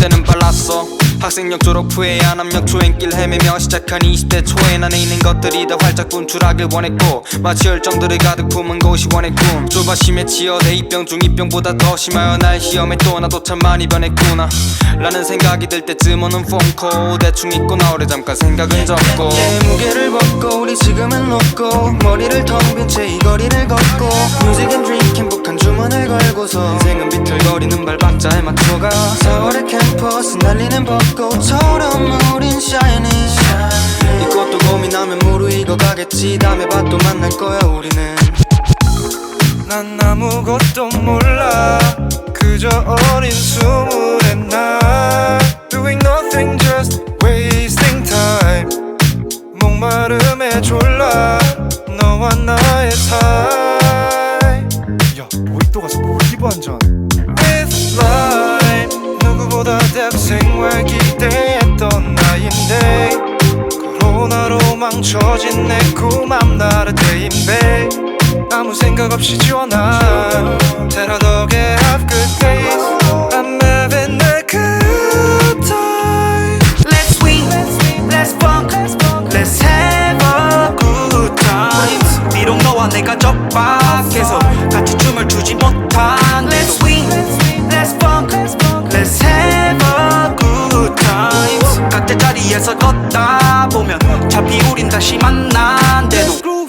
때는 빨랐어. 학생역 졸업 후에 안암역 초행길 헤매며 시작한 20대 초에 안에 있는 것들이 다 활짝 분출하길 원했고 마치 열정들을 가득 품은 곳이 원의 꿈. 좁아 심해 치어 대입병 중이병보다 더 심하여 날 시험에 또 나도 참 많이 변했구나. 라는 생각이 들 때쯤은 폰코 대충 잊고 나오래 잠깐 생각은 접고. 내 무게를 벗고 우리 지금은 높고 머리를 텅 빈 채 이 거리를 걷고 뮤직 앤 드링 행복한 주문을 걸고서 인생은 거리는 발박자에 맞춰가. 4월의 캠퍼스 날리는 벚꽃처럼 우린 shining 이것도 고민하면 무르익어 가겠지. 다음에 봐도 만날 거야 우리는. 난 아무것도 몰라. 그저 어린 스물 망쳐진 내 꿈함 나를 대인배 아무 생각 없이 지원한 Tell have good days I'm having a good time Let's swing, let's funk, let's have a good time 비록 너와 내가 저밖 다시 만난대도.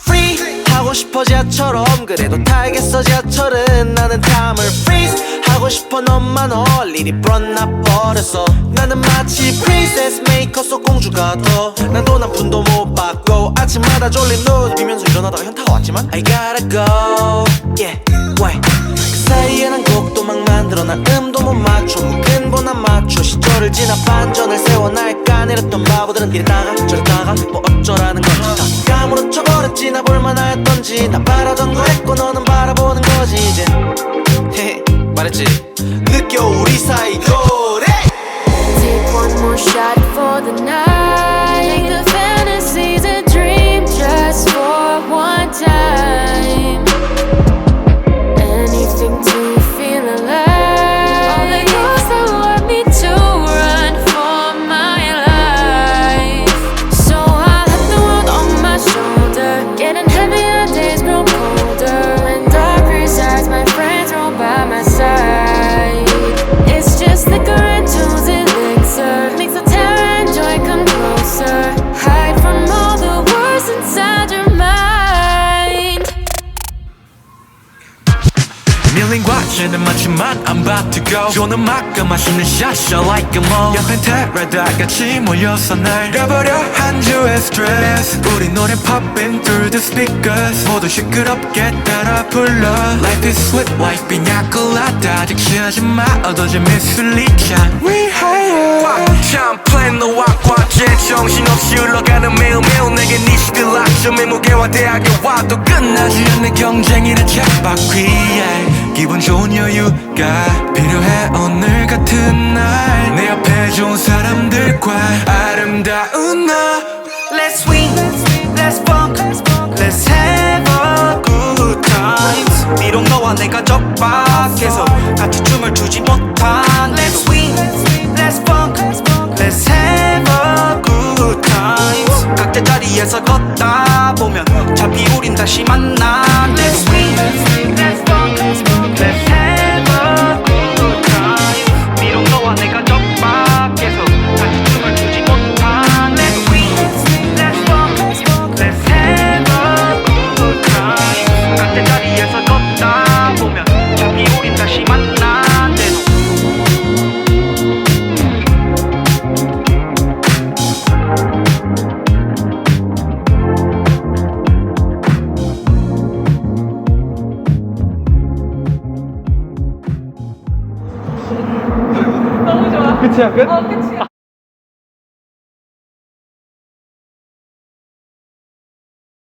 free. 하고 싶어 지하처럼. 그래도 타야겠어 지하철은 나는 타임을 freeze. 하고 싶어 올 일이 불었나 버렸어. 나는 마치 princess 메이커 속 공주가 더난 돈 한 푼도 못 받고 아침마다 졸린 눈 비면서 일어나다가 현타 왔지만 I gotta go. Yeah wait 그 사이에 난 곡도 막 만들어. 난 음도 못 맞춰. 근본 안 맞춰. 시절을 지나 반전을 세워. 날 까내렸던 바보들은 이랬다가 저랬다가. 뭐 어쩌라는 건지? 다 까무러쳐 버렸지. 나 볼만하 였던지. 나 바라던 거 했고 너는 바라보는 거지. 이제 헤헤 말했지 과제는 많지만 I'm about to go. 좋은 음악과 맛있는 샷 I like 'em all. 옆엔 테라다 같이 모여서 날 가버려 한 주의 스트레스 우리 노래 popping through the speakers. 모두 시끄럽게 따라 불러. Life is sweet like piña colada 아직 취하지 마 얻어져 미술리찬 위하여 꽉찬 플랜 너와 과제 정신없이 흘러가는 매일매일 내게 네 시들 학점의 무게와 대학에 와도 끝나지 않는 경쟁이란 쳇바퀴에 기분 좋은 여유가 필요해 오늘 같은 날 내 옆에 좋은 사람들과 아름다운 너 Let's swing, let's funk, let's have a good time 비록 너와 내가 저 밖에서 같이 춤을 추지 못한 Let's swing, let's funk, let's have a good time 각자 자리에서 걷다 보면 차피 우린 다시 만난 Let's swing, let's funk, let's Akıt yakıt. Akıt yakıt.